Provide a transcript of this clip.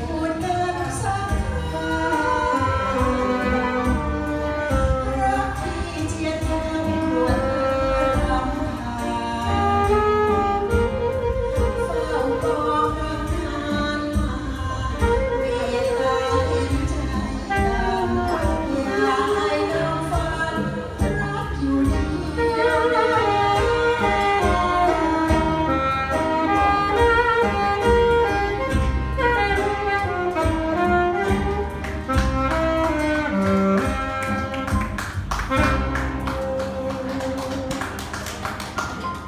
คุณ